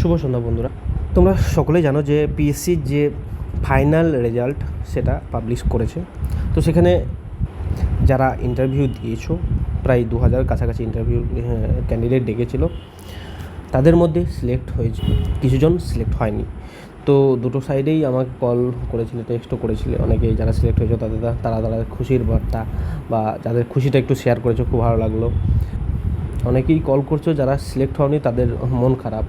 শুভ সন্ধ্যা বন্ধুরা। তোমরা সকলেই জানো যে পিএসসির যে ফাইনাল রেজাল্ট সেটা পাবলিশ করেছে। তো সেখানে যারা ইন্টারভিউ দিয়েছ, প্রায় দু হাজার কাছাকাছি ইন্টারভিউ ক্যান্ডিডেট ডেকেছিল, তাদের মধ্যে সিলেক্ট হয়েছে, কিছুজন সিলেক্ট হয়নি। তো দুটো সাইডেই আমাকে কল করেছিল টেক্সটও করেছিল। অনেকে যারা সিলেক্ট হয়েছে, তাদের তারা তারা খুশির বার্তা বা যাদের খুশিটা একটু শেয়ার করেছে, খুব ভালো লাগল। অনেকেই কল করছ, যারা সিলেক্ট হওনি, তাদের মন খারাপ।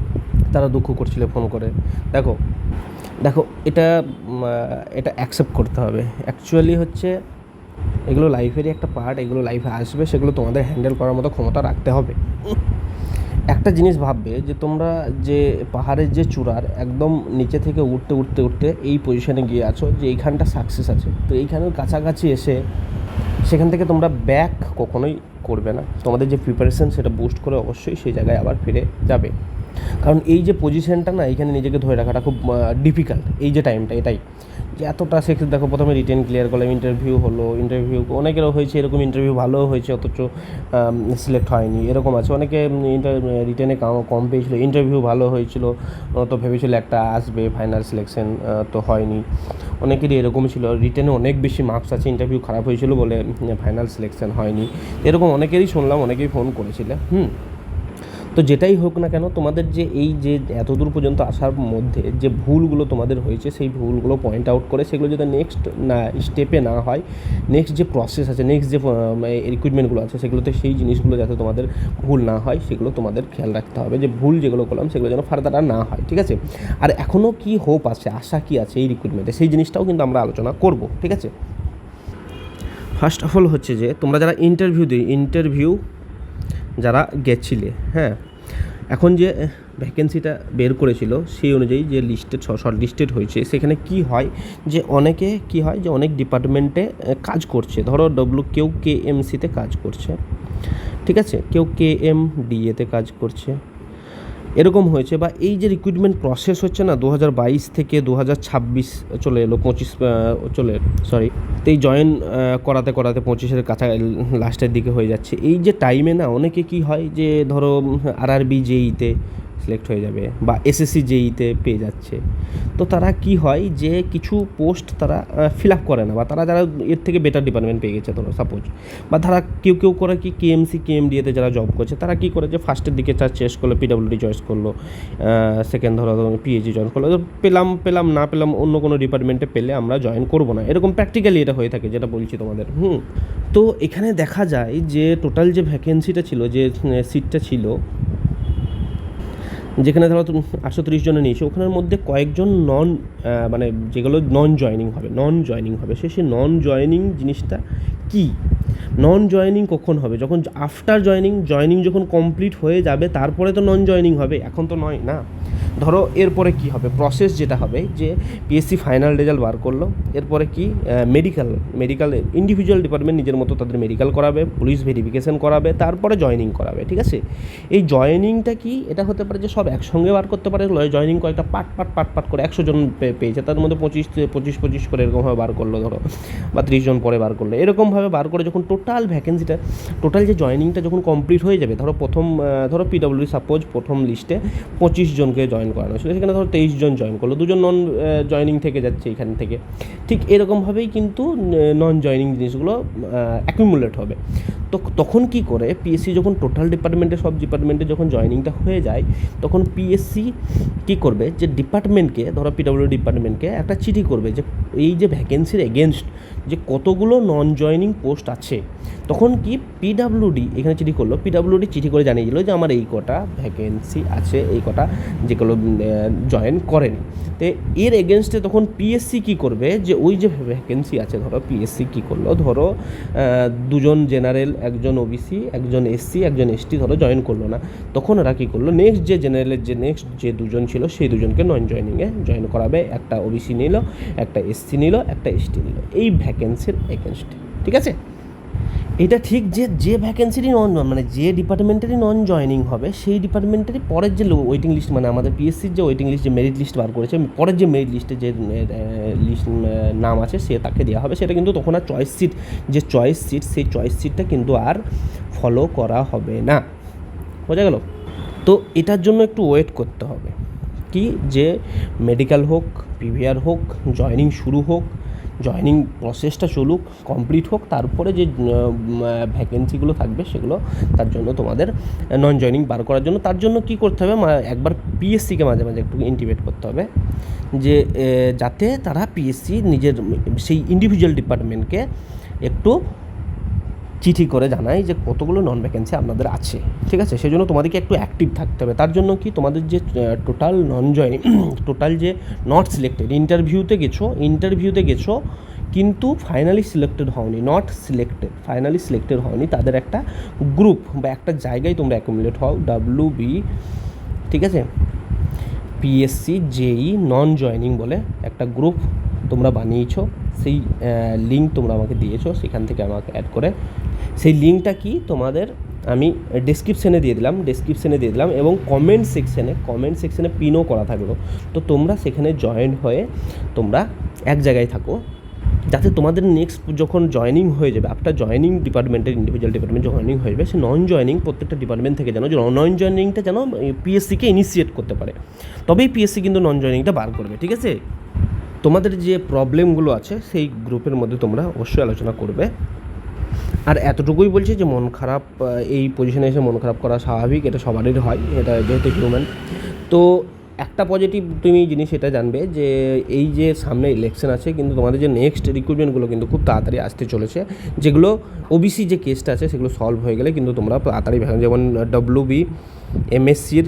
তারা দুঃখ করছিল ফোন করে। দেখো দেখো, এটা এটা অ্যাকসেপ্ট করতে হবে। অ্যাকচুয়ালি হচ্ছে, এগুলো লাইফেরই একটা পার্ট এগুলো লাইফে আসবে, সেগুলো তোমাদের হ্যান্ডেল করার মতো ক্ষমতা রাখতে হবে। একটা জিনিস ভাববে যে তোমরা যে পাহাড়ের যে চূড়ার একদম নিচে থেকে উঠতে উঠতে উঠতে এই পজিশনে গিয়ে আছো যে এইখানটা সাকসেস আছে। তো এইখানের কাছাকাছি এসে সেখান থেকে তোমরা ব্যাক কখনোই করবে না। তোমাদের যে প্রিপারেশন সেটা বুস্ট করে অবশ্যই সেই জায়গায় আবার ফিরে যাবে। কারণ এই যে পজিশনটা না এখানে নিজেকে ধরে রাখাটা খুব ডিফিকাল্ট এই যে টাইমটা এটাই। যে এতটা সেক্স দেখো, প্রথমে রিটেন ক্লিয়ার করলাম ইন্টারভিউ হলো ইন্টারভিউ অনেকেরও হয়েছে, এরকম ইন্টারভিউ ভালোও হয়েছে, অথচ সিলেক্ট হয়নি, এরকম আছে। অনেকে ইন্টার রিটেনে কম পেয়েছিল ইন্টারভিউ ভালো হয়েছিল তো ভেবেছিল একটা আসবে ফাইনাল সিলেকশন তো হয়নি। অনেকেরই এরকম ছিল রিটেনে অনেক বেশি মার্কস আছে ইন্টারভিউ খারাপ হয়েছিল বলে ফাইনাল সিলেকশন হয়নি। এরকম অনেকেরই শুনলাম, অনেকেই ফোন করেছিলে, হুম? তো যেটাই হোক না কেন, তোমাদের যে এই যে এতদূর পর্যন্ত আসার মধ্যে যে ভুলগুলো তোমাদের হয়েছে, সেই ভুলগুলো পয়েন্ট আউট করে সেগুলো যাতে নেক্সট না স্টেপে না হয় নেক্সট যে প্রসেস আছে নেক্সট যে রিক্রুটমেন্টগুলো আছে, সেগুলোতে সেই জিনিসগুলো যাতে তোমাদের ভুল না হয়, সেগুলো তোমাদের খেয়াল রাখতে হবে যে ভুল যেগুলো করলাম, সেগুলো যেন ফার্দার আর না হয়, ঠিক আছে? আর এখনও কি হোপ আছে, আশা কি আছে এই রিক্রুটমেন্টে সেই জিনিসটাও কিন্তু আমরা আলোচনা করব, ঠিক আছে? ফার্স্ট অফ অল হচ্ছে যে, তোমরা যারা ইন্টারভিউ দিই ইন্টারভিউ যারা গেছিলে হ্যাঁ? এখন যে ভ্যাকেন্সিটা বের করেছিল, সেই অনুযায়ী যে লিস্টেড শর্ট লিস্টেড হয়েছে, সেখানে কি হয় যে অনেকে কি হয় যে অনেক ডিপার্টমেন্টে কাজ করছে। ধরো ডব্লু কেউ কে এম সিতে কাজ করছে, ঠিক আছে? কেউ কে এম ডিএতে কাজ করছে এরকম হয়েছে বা এই যে রিক্রুটমেন্ট প্রসেস হচ্ছে না দু হাজার বাইশ থেকে দু হাজার ছাব্বিশ চলে এলো, পঁচিশ চলে সরি তো এই জয়েন করাতে করাতে পঁচিশের কাছা লাস্টের দিকে হয়ে যাচ্ছে। এই যে টাইমে না, অনেকে কি হয় যে ধরো আর আরবি জেইতে সিলেক্ট হয়ে যাবে বা এসএসসি জেইতে পেয়ে যাচ্ছে। তো তারা কি হয় যে কিছু পোস্ট তারা ফিল আপ করে না বা তারা যারা এর থেকে বেটার ডিপার্টমেন্ট পেয়ে গেছে ধরো সাপোজ বা তারা কেউ কেউ করে কি কেএমসি কেএমডিএতে যারা জব করছে, তারা কি করে যে ফার্স্টের দিকে চার চেস করল পিডাব্লিউডি চয়েস করল সেকেন্ড ধরো পিএইচডি জয়েন করল পেলাম পেলাম, না পেলাম অন্য কোনো ডিপার্টমেন্টে পেলে আমরা জয়েন করব না। এরকম প্র্যাকটিক্যালি এটা হয়ে থাকে যেটা বলছি তোমাদের, হুম। তো এখানে দেখা যায় যে টোটাল যে ভ্যাকেন্সিটা ছিল, যে সিটটা ছিল যেখানে ধরো আটশো তিরিশ জনে নিয়েছে, ওখানের মধ্যে কয়েকজন নন মানে যেগুলো নন জয়নিং হবে নন জয়নিং হবে, সে সে নন জয়নিং জিনিসটা কী? নন জয়নিং কখন হবে? যখন আফটার জয়নিং জয়নিং যখন কমপ্লিট হয়ে যাবে, তারপরে তো নন জয়নিং হবে, এখন তো নয় না? ধরো এরপরে কি হবে? প্রসেস যেটা হবে যে পিএসসি ফাইনাল রেজাল্ট বার করল, এরপরে কি মেডিকেল মেডিকেল ইন্ডিভিজুয়াল ডিপার্টমেন্ট নিজের মতো তাদের মেডিকেল করাবে পুলিশ ভেরিফিকেশন করাবে, তারপরে জয়নিং করাবে, ঠিক আছে? এই জয়নিংটা কি? এটা হতে পারে যে সব একসঙ্গে বার করতে পারে জয়নিং কয়েকটা পাট পাট পাট পাট করে একশো জন পেয়েছে, তার মধ্যে পঁচিশ পঁচিশ পঁচিশ করে এরকমভাবে বার করল, ধরো, বা ত্রিশ জন পরে বার করল, এরকমভাবে বার করে যখন টোটাল ভ্যাকেন্সিটা টোটাল যে জয়নিংটা যখন কমপ্লিট হয়ে যাবে, ধরো প্রথম ধরো পিডব্লিউ সাপোজ প্রথম লিস্টে পঁচিশ জনকে জয়েন করানো। ছিল সেখানে ধরো তেইশ জন জয়েন করল, দুজন নন জয়নিং থেকে যাচ্ছে এখান থেকে। ঠিক এরকমভাবেই কিন্তু নন জয়নিং জিনিসগুলো অ্যাকুমুলেট হবে। তো তখন কি করে পিএসসি যখন টোটাল ডিপার্টমেন্টে সব ডিপার্টমেন্টে যখন জয়নিংটা হয়ে যায়, তখন পিএসসি কি করবে? যে ডিপার্টমেন্টকে ধরো পিডব্লিউ ডিপার্টমেন্টকে একটা চিঠি করবে যে, এই যে ভ্যাকেন্সির এগেনস্ট যে কতগুলো নন জয়নিং পোস্ট আছে, তখন কি পিডাব্লিউডি এখানে চিঠি করল পিডাব্লিউডি চিঠি করে জানিয়ে দিল যে, আমার এই কটা ভ্যাকেন্সি আছে, এই কটা যেগুলো জয়েন করেন। তো এর এগেনস্টে তখন পিএসসি কি করবে? যে ওই যে ভ্যাকেন্সি আছে, ধরো পিএসসি কি করল? ধরো দুজন জেনারেল একজন ওবিসি একজন এসসি একজন এসটি ধরো জয়েন করল না। তখন ওরা কী করল? নেক্সট যে জেনারেলের যে নেক্সট যে দুজন ছিল, সেই দুজনকে নন জয়নিংয়ে জয়েন করাবে। একটা ওবিসি নিল, একটা এসসি নিল, একটা এসটি নিল। এই ভ্যাকেন্সির এগেনস্টে ঠিক আছে? এটা ঠিক যে যে ভ্যাকেন্সিরই নন মানে যে ডিপার্টমেন্টেরই নন জয়নিং হবে, সেই ডিপার্টমেন্টেরই পরের যে ওয়েটিং লিস্ট মানে আমাদের পিএসসির যে ওয়েটিং লিস্ট যে মেরিট লিস্ট বার করেছে, পরের যে মেরিট লিস্টে যে লিস্ট নাম আছে, সে তাকে দেওয়া হবে। সেটা কিন্তু তখন আর চয়েস সিট যে চয়েস সিট সেই চয়েস সিটটা কিন্তু আর ফলো করা হবে না। বোঝা গেল? তো এটার জন্য একটু ওয়েট করতে হবে। কি? যে মেডিকেল হোক পিভিআর হোক জয়নিং শুরু হোক জয়নিং প্রসেসটা চলুক কমপ্লিট হোক, তারপরে যে ভ্যাকেন্সিগুলো থাকবে সেগুলো তার জন্য তোমাদের নন জয়নিং বার করার জন্য। তার জন্য কী করতে হবে একবার পিএসসিকে মাঝে মাঝে একটু ইন্টিমেট করতে হবে যে যাতে তারা পিএসসি নিজের, সেই ইন্ডিভিজুয়াল ডিপার্টমেন্টকে একটু চিঠি করে জানায় যে কতগুলো নন ভ্যাকেন্সি আপনাদের আছে, ঠিক আছে? সেই জন্য তোমাদেরকে একটু অ্যাক্টিভ থাকতে হবে। তার জন্য কি তোমাদের যে টোটাল নন জয়েন টোটাল যে নট সিলেক্টেড ইন্টারভিউতে গেছো ইন্টারভিউতে গেছো, কিন্তু ফাইনালি সিলেক্টেড হওনি নট সিলেক্টেড ফাইনালি সিলেক্টেড হওনি, তাদের একটা গ্রুপ বা একটা জায়গায় তোমরা অ্যাকুমুলেট হও ডাব্লু বি ঠিক আছে? পিএসসি জেই নন জয়নিং বলে একটা গ্রুপ তোমরা বানিয়েছো, সেই লিঙ্ক তোমরা আমাকে দিয়েছ, সেখান থেকে আমাকে অ্যাড করে সেই লিঙ্কটা কি তোমাদের আমি ডেসক্রিপশানে দিয়ে দিলাম ডেসক্রিপশানে দিয়ে দিলাম এবং কমেন্ট সেকশানে কমেন্ট সেকশানে পিনও করা থাকল। তো তোমরা সেখানে জয়েন হয়ে তোমরা এক জায়গায় থাকো। যাতে তোমাদের নেক্সট যখন জয়নিং হয়ে যাবে আফটার জয়নিং ডিপার্টমেন্টের ইন্ডিভিজুয়াল ডিপার্টমেন্ট জয়নিং হয়ে যাবে, সে নন জয়নিং প্রত্যেকটা ডিপার্টমেন্ট থেকে যেন নন জয়নিংটা যেন পিএসসিকে ইনিশিয়েট করতে পারে। তবেই পিএসসি কিন্তু নন জয়নিংটা বার করবে, ঠিক আছে? তোমাদের যে প্রবলেমগুলো আছে, সেই গ্রুপের মধ্যে তোমরা অবশ্যই আলোচনা করবে। আর এতটুকুই বলছি যে মন খারাপ এই পজিশনে এসে মন খারাপ করা স্বাভাবিক, এটা সবারই হয়, এটা যেহেতু হিউম্যান তো একটা পজিটিভ তুমি জিনিস এটা জানবে যে এই যে সামনে ইলেকশন আছে, কিন্তু তোমাদের যে নেক্সট রিক্রুটমেন্টগুলো কিন্তু খুব তাড়াতাড়ি আসতে চলেছে, যেগুলো ওবিসি যে কেসটা আছে সেগুলো সলভ হয়ে গেলে কিন্তু তোমরা তাড়াতাড়ি যেমন ডব্লিউ বি এমএসসির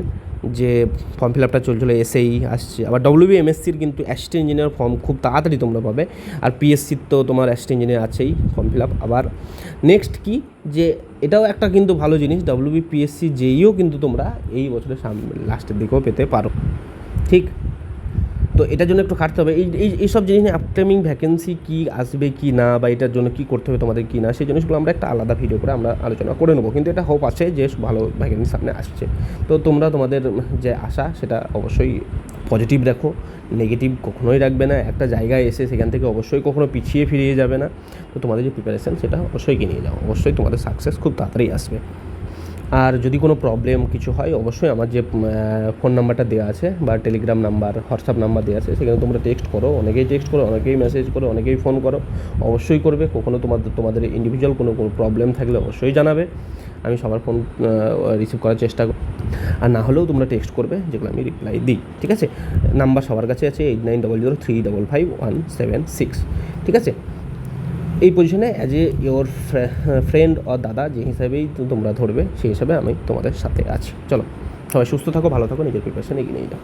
যে ফর্ম ফিল আপটা চলছিল এসএই আসছে। আবার ডব্লিউবি এমএসসির কিন্তু অ্যাসিস্ট্যান্ট ইঞ্জিনিয়ার ফর্ম খুব তাড়াতাড়ি তোমরা পাবে। আর পিএসসির তো তোমার অ্যাসিস্ট্যান্ট ইঞ্জিনিয়ার আছেই ফর্ম ফিল আপ আবার নেক্সট কি? যে এটাও একটা কিন্তু ভালো জিনিস ডব্লিউবি পিএসসি জেইও কিন্তু তোমরা এই বছরের সামনে লাস্টের দিকেও পেতে পারো। ঠিক? তো এটার জন্য একটু খাটতে হবে। এই এই এইসব জিনিস নিয়ে আপকামিং ভ্যাকেন্সি কী আসবে কি না বা এটার জন্য কী করতে হবে তোমাদের কি না, সেই জিনিসগুলো আমরা একটা আলাদা ভিডিও করে আমরা আলোচনা করে নেব। কিন্তু এটা হোপ আছে যে ভালো ভ্যাকেন্সি সামনে আসছে। তো তোমরা তোমাদের যে আশা সেটা অবশ্যই পজিটিভ রাখো নেগেটিভ কখনোই রাখবে না। একটা জায়গায় এসে সেখান থেকে অবশ্যই কখনো পিছিয়ে ফিরিয়ে যাবে না। তো তোমাদের যে প্রিপারেশান সেটা অবশ্যই কি নিয়ে যাও। অবশ্যই তোমাদের সাকসেস খুব তাড়াতাড়ি আসবে। আর যদি কোনো প্রবলেম কিছু হয়, অবশ্যই আমার যে ফোন নাম্বারটা দেওয়া আছে বা টেলিগ্রাম নাম্বার হোয়াটসঅ্যাপ নাম্বার দেওয়া আছে, সেখানে তোমরা টেক্সট করো, অনেকেই টেক্সট করো, অনেকেই মেসেজ করো, অনেকেই ফোন করো, অবশ্যই করবে। কখনো তোমাদের তোমাদের ইন্ডিভিজুয়াল কোনো কোনো প্রবলেম থাকলে অবশ্যই জানাবে। আমি সবার ফোন রিসিভ করার চেষ্টা আর না হলেও তোমরা টেক্সট করবে, যেগুলো আমি রিপ্লাই দিই, ঠিক আছে? নাম্বার সবার কাছে আছে eight nine double zero three double five one seven six ঠিক আছে? এই পজিশনে as a your friend or দাদা যে হিসাবেই তোমরা ধরবে, সেই হিসাবে আমি তোমাদের সাথে আছি। চলো, সবাই সুস্থ থাকো, ভালো থাকো, নিজের প্রিপারেশন এগিয়ে নিয়ে যাও।